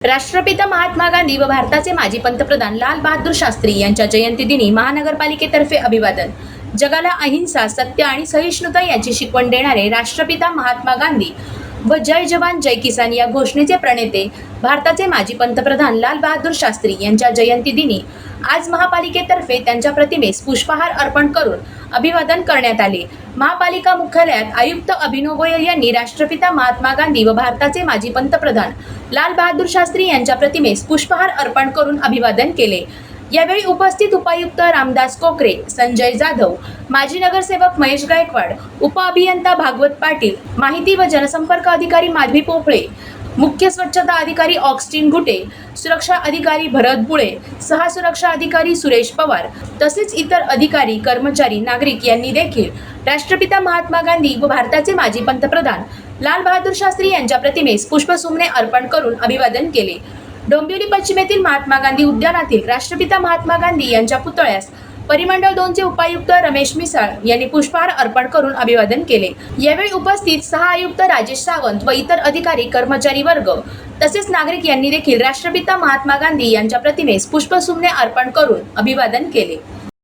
राष्ट्रपिता महात्मा गांधी व भारताचे माजी पंतप्रधान लाल बहादूर शास्त्री यांच्या जयंतीदिनी महानगरपालिकेतर्फे अभिवादन. जगाला अहिंसा सत्य आणि सहिष्णुता याची शिकवण देणारे राष्ट्रपिता महात्मा गांधी व जय जवान जय किसान या घोषणेचे प्रणेते भारताचे माजी पंतप्रधान लाल बहादूर शास्त्री यांच्या जयंतीदिनी आज महापालिकेतर्फे त्यांच्या प्रतिमेस पुष्पहार अर्पण करून अभिवादन करण्यात आले. महापालिका मुख्यालयात आयुक्त अभिनव गोयल यांनी राष्ट्रपिता महात्मा गांधी व भारताचे माजी पंतप्रधान लाल बहादूर शास्त्री यांच्या प्रतिमेस पुष्पहार अर्पण करून अभिवादन केले. यावेळी उपस्थित उपायुक्त रामदास कोकरे संजय जाधव माजी नगरसेवक महेश गायकवाड उपअभियंता भागवत पाटील माहिती व जनसंपर्क अधिकारी माधवी पोफळे मुख्य स्वच्छता अधिकारी ऑक्स्टिन गुटे सुरक्षा अधिकारी भरत बुळे सहा सुरक्षा अधिकारी सुरेश पवार तसेच इतर अधिकारी कर्मचारी नागरिक यांनी देखील राष्ट्रपिता महात्मा गांधी व भारताचे माजी पंतप्रधान लाल बहादूर शास्त्री यांच्या प्रतिमेस पुष्पसुमने अर्पण करून अभिवादन केले. डोंबिवली पश्चिमेतील महात्मा गांधी उद्यानातील राष्ट्रपिता महात्मा गांधी यांच्या पुतळ्यास परिमंडळ दोनचे उपायुक्त रमेश मिसाळ यांनी पुष्पहार अर्पण करून अभिवादन केले. यावेळी उपस्थित सहा आयुक्त राजेश सावंत व इतर अधिकारी कर्मचारी वर्ग तसेच नागरिक यांनी देखील राष्ट्रपिता महात्मा गांधी यांच्या प्रतिमेस पुष्पसुमने अर्पण करून अभिवादन केले.